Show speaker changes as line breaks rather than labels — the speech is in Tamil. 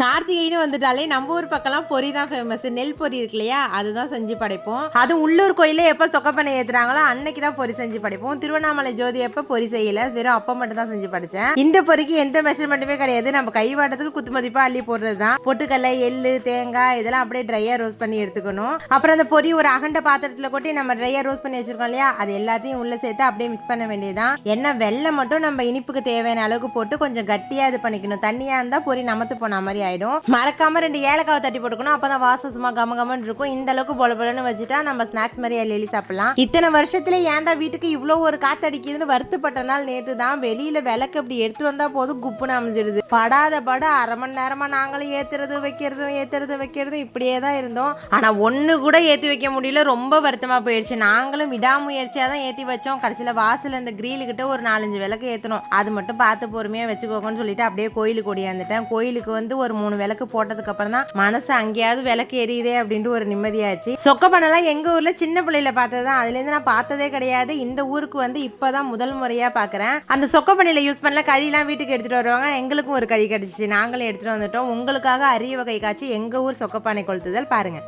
கார்த்திகைன்னு வந்துட்டாலே நம்ம ஊர் பக்கம்லாம் பொரி தான் ஃபேமஸ் நெல் பொரி இருக்கு இல்லையா? அதுதான் செஞ்சு படைப்போம். அது உள்ளூர் கோயிலில் எப்போ சொக்கப்பனை ஏற்றுறாங்களோ அன்னைக்கு தான் பொரி செஞ்சு படைப்போம். திருவண்ணாமலை ஜோதி எப்போ பொரி செய்யல வெறும் அப்போ மட்டும் தான் செஞ்சு படைச்சேன். இந்த பொரிக்கு எந்த மெஷர்மெண்ட்டுமே கிடையாது. நம்ம கை வாட்டத்துக்கு குத்து மதிப்பாக அள்ளி போடுறது தான். பொட்டுக்கல்லை எள்ளு தேங்காய் இதெல்லாம் அப்படியே ட்ரையாக ரோஸ்ட் பண்ணி எடுத்துக்கணும். அப்புறம் அந்த பொரி ஒரு அகண்ட பாத்திரத்தில் கொட்டி நம்ம ட்ரையாக ரோஸ்ட் பண்ணி வச்சிருக்கோம் இல்லையா? அது எல்லாத்தையும் உள்ளே சேர்த்து அப்படியே மிக்ஸ் பண்ண வேண்டியதுதான். என்ன வெள்ளம் மட்டும் நம்ம இனிப்புக்கு தேவையான அளவுக்கு போட்டு கொஞ்சம் கட்டியாக இது பண்ணிக்கணும். தண்ணியாக இருந்தால் பொரி நமத்து போன மாதிரி ஆகிடும் மறக்காம ரெண்டு ஏலக்காவை தட்டி போட்டுக்கணும். அப்பதான் வாசம் சும்மா கம கமன்னு இருக்கும். இந்த அளவுக்கு பொல பொலன்னு வச்சுட்டா நம்ம ஸ்நாக்ஸ் மாதிரி அள்ளி சாப்பிடலாம். இத்தனை வருஷத்துல ஏன்டா வீட்டுக்கு இவ்வளோ ஒரு காத்தடிக்குதுன்னு வருத்தப்பட்ட நாள் நேத்து தான் வெளியில விளக்கு அப்படி எடுத்துட்டு வந்தா போதும் குப்புன்னு அமைஞ்சிடுது. படாத பட அரை மணி நேரமா நாங்களும் ஏத்துறது வைக்கிறதும் ஏத்துறது வைக்கிறதும் இப்படியே தான் இருந்தோம். ஆனா ஒண்ணு கூட ஏத்தி வைக்க முடியல. ரொம்ப வருத்தமா போயிடுச்சு நாங்களும் விடாமுயற்சியா தான் ஏத்தி வச்சோம். கடைசியில வாசல் இந்த கிரீலு கிட்ட ஒரு நாலஞ்சு விளக்கு ஏத்தணும் அது மட்டும் பார்த்து பொறுமையா வச்சுக்கோங்கன்னு சொல்லிட்டு அப்படியே கோயிலுக்கு ஓடியாந்துட்டேன். கோயிலுக்கு வந்து ஒரு மூணு விளக்கு போட்டதுக்கு அப்புறம் தான் மனசு அங்கேயாவது விளக்கு எரியுதே அப்படின்ட்டு ஒரு நிம்மதியாச்சு. சொக்க பண்ணலாம் எங்க ஊர்ல சின்ன பிள்ளையில பார்த்தது தான் அதுல இருந்து நான் பார்த்ததே கிடையாது. இந்த ஊருக்கு வந்து இப்பதான் முதல் முறையா பாக்குறேன் அந்த சொக்க பண்ணையில யூஸ் பண்ணல கழிலாம் வீட்டுக்கு எடுத்துட்டு வருவாங்க. எங்களுக்கும் ஒரு கழி கிடைச்சிச்சு. நாங்களும் எடுத்துட்டு வந்துட்டோம். உங்களுக்காக அரிய வகை காய்ச்சி எங்க ஊர் சொக்கப்பானை கொளுத்துதல் பாருங்க.